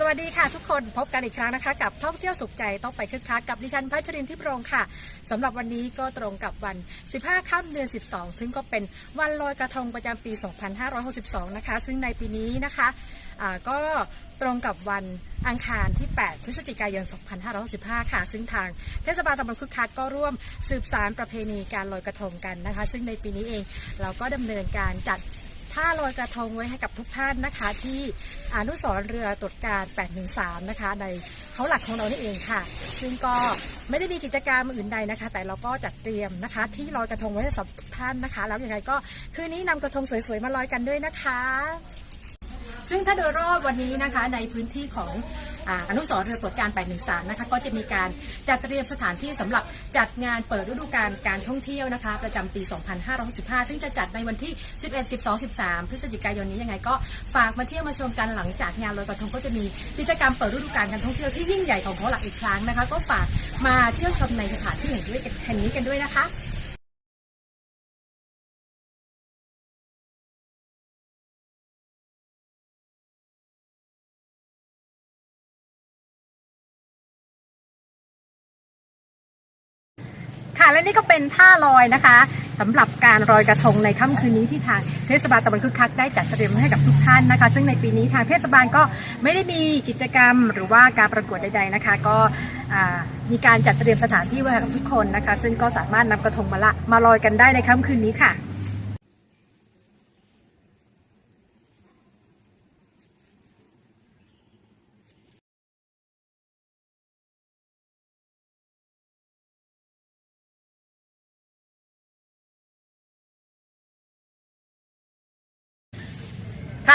สวัสดีค่ะทุกคนพบกันอีกครั้งนะคะ กับท่องเที่ยวสุขใจต้องไปคึกคักกับดิฉันพัชรินทิพย์รงค่ะสำหรับวันนี้ก็ตรงกับวัน 15 ค่ำเดือน 12 ซึ่งก็เป็นวันลอยกระทงประจำปี 2562 นะคะ ซึ่งในปีนี้นะคะอ่าก็ตรงกับวันอังคารที่ 8 พฤศจิกายน 2565 ค่ะ ซึ่งทางเทศบาลตำบลคึกคักก็ร่วมสืบสารประเพณีการลอยกระทงกันนะคะ ซึ่งในปีนี้เองเราก็ดำเนินการจัด ท่าลอยกระทงไว้ให้กับทุกท่านนะคะ ที่อนุสรเรือตรวจการ 813 นะคะ ในเขาหลักของเรานี่เองค่ะ ซึ่งก็ไม่ได้มีกิจกรรมอื่นใดนะคะ แต่เราก็จัดเตรียมนะคะ ที่ลอยกระทงไว้ให้สำหรับทุกท่านนะคะ แล้วยังไงก็คืนนี้นำกระทงสวยๆมาลอยกันด้วยนะคะ ซึ่งถ้าโดยรอบวันนี้นะคะในพื้นที่ของอนุสรเรือตรวจการ 813 นะคะก็จะมีการจัดเตรียมสถานที่สำหรับจัดงานเปิดฤดูกาลการท่องเที่ยวนะคะ ประจำปี 2565 ซึ่งจะจัดในวันที่ 11 12 13 พฤศจิกายนนี้ยังไงก็ฝากมาเที่ยวมาชมกันหลังจากงานลอยกระทงก็จะมีกิจกรรมเปิดฤดูกาลการท่องเที่ยวที่ยิ่งใหญ่ของเขาหลักอีกครั้งนะคะ ก็ฝากมาเที่ยวชมในสถานที่แห่งนี้กันด้วยนะคะ ค่ะ และนี่ก็เป็นท่าลอยนะคะสำหรับการลอยกระทงในค่ำคืนนี้ที่ทางเทศบาลตะบนคึกคักได้จัดเตรียมให้กับทุกท่านนะคะ ซึ่งในปีนี้ทางเทศบาลก็ไม่ได้มีกิจกรรมหรือว่าการประกวดใด ๆนะคะ ก็มีการจัดเตรียมสถานที่ไว้ให้กับทุกคนนะคะ ซึ่งก็สามารถนำกระทงมาละมาลอยกันได้ในค่ำคืนนี้ค่ะ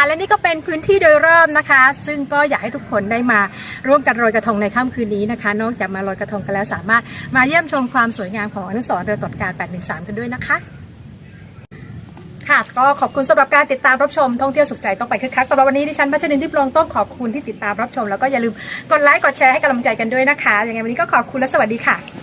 และนี่ก็เป็นพื้นที่โดยรอบนะคะ ซึ่งก็อยากให้ทุกคนได้มาร่วมกันลอยกระทงในค่ำคืนนี้นะคะ นอกจากมาลอยกระทงกันแล้วสามารถมาเยี่ยมชมความสวยงามของอนุสรณ์เรือตรวจการ 813 กันด้วยนะคะค่ะก็ขอบคุณสำหรับการติดตามรับชมท่องเที่ยวสุขใจต้องไปคึกคักสำหรับวันนี้ดิฉันพัชรินทิพย์ลงต้องขอบคุณที่ติดตามรับชม แล้วก็อย่าลืมกดไลค์กดแชร์ให้กำลังใจกันด้วยนะคะยังไงวันนี้ก็ขอบคุณและสวัสดีค่ะ